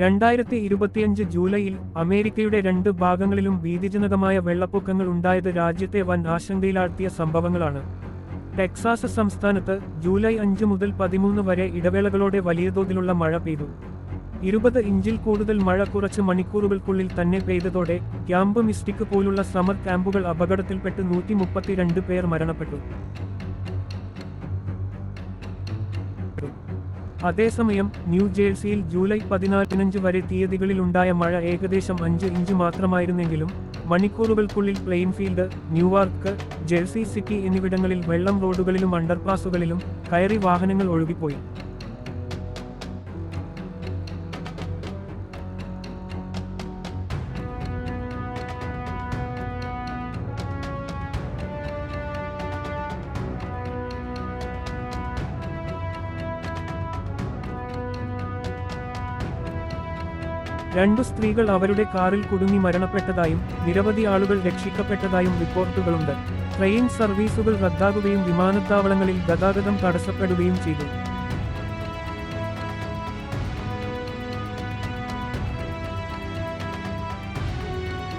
രണ്ടായിരത്തി ഇരുപത്തിയഞ്ച് ജൂലൈയിൽ അമേരിക്കയുടെ രണ്ട് ഭാഗങ്ങളിലും ഭീതിജനകമായ വെള്ളപ്പൊക്കങ്ങൾ ഉണ്ടായത് രാജ്യത്തെ വൻ ആശങ്കയിലാഴ്ത്തിയ സംഭവങ്ങളാണ്. ടെക്സാസ് സംസ്ഥാനത്ത് ജൂലൈ അഞ്ച് മുതൽ പതിമൂന്ന് വരെ ഇടവേളകളോടെ വലിയ തോതിലുള്ള മഴ പെയ്തു. ഇരുപത് ഇഞ്ചിൽ കൂടുതൽ മഴ കുറച്ച് മണിക്കൂറുകൾക്കുള്ളിൽ തന്നെ പെയ്തതോടെ ക്യാമ്പ് മിസ്റ്റിക് പോലുള്ള സമർ ക്യാമ്പുകൾ അപകടത്തിൽപ്പെട്ട് നൂറ്റി പേർ മരണപ്പെട്ടു. അതേസമയം ന്യൂജേഴ്സിയിൽ ജൂലൈ പതിനാലിനഞ്ച് വരെ തീയതികളിലുണ്ടായ മഴ ഏകദേശം അഞ്ച് ഇഞ്ച് മാത്രമായിരുന്നെങ്കിലും മണിക്കൂറുകൾക്കുള്ളിൽ പ്ലെയിൻഫീൽഡ് ന്യൂവാർക്ക് ജേഴ്സി സിറ്റി എന്നിവിടങ്ങളിൽ വെള്ളം റോഡുകളിലും അണ്ടർപാസുകളിലും കയറി വാഹനങ്ങൾ ഒഴുകിപ്പോയി. രണ്ടു സ്ത്രീകൾ അവരുടെ കാറിൽ കുടുങ്ങി മരണപ്പെട്ടതായും നിരവധി ആളുകൾ രക്ഷിക്കപ്പെട്ടതായും റിപ്പോർട്ടുകളുണ്ട്. ട്രെയിൻ സർവീസുകൾ റദ്ദാകുകയും വിമാനത്താവളങ്ങളിൽ ഗതാഗതം തടസ്സപ്പെടുകയും ചെയ്തു.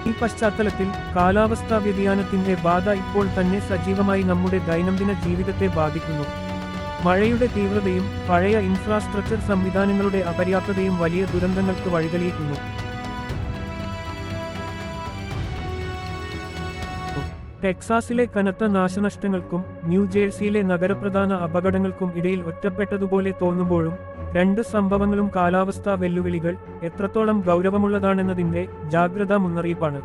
ഈ പശ്ചാത്തലത്തിൽ കാലാവസ്ഥാ വ്യതിയാനത്തിന്റെ ബാധ ഇപ്പോൾ തന്നെ സജീവമായി നമ്മുടെ ദൈനംദിന ജീവിതത്തെ ബാധിക്കുന്നു. മഴയുടെ തീവ്രതയും പഴയ ഇൻഫ്രാസ്ട്രക്ചർ സംവിധാനങ്ങളുടെ അപര്യാപ്തതയും വലിയ ദുരന്തങ്ങൾക്ക് വഴിതെളിയിക്കുന്നു. ടെക്സാസിലെ കനത്ത നാശനഷ്ടങ്ങൾക്കും ന്യൂജേഴ്സിയിലെ നഗരപ്രധാന അപകടങ്ങൾക്കും ഇടയിൽ ഒറ്റപ്പെട്ടതുപോലെ തോന്നുമ്പോഴും രണ്ട് സംഭവങ്ങളും കാലാവസ്ഥാ വെല്ലുവിളികൾ എത്രത്തോളം ഗൗരവമുള്ളതാണെന്നതിന്റെ ജാഗ്രതാ മുന്നറിയിപ്പാണ്.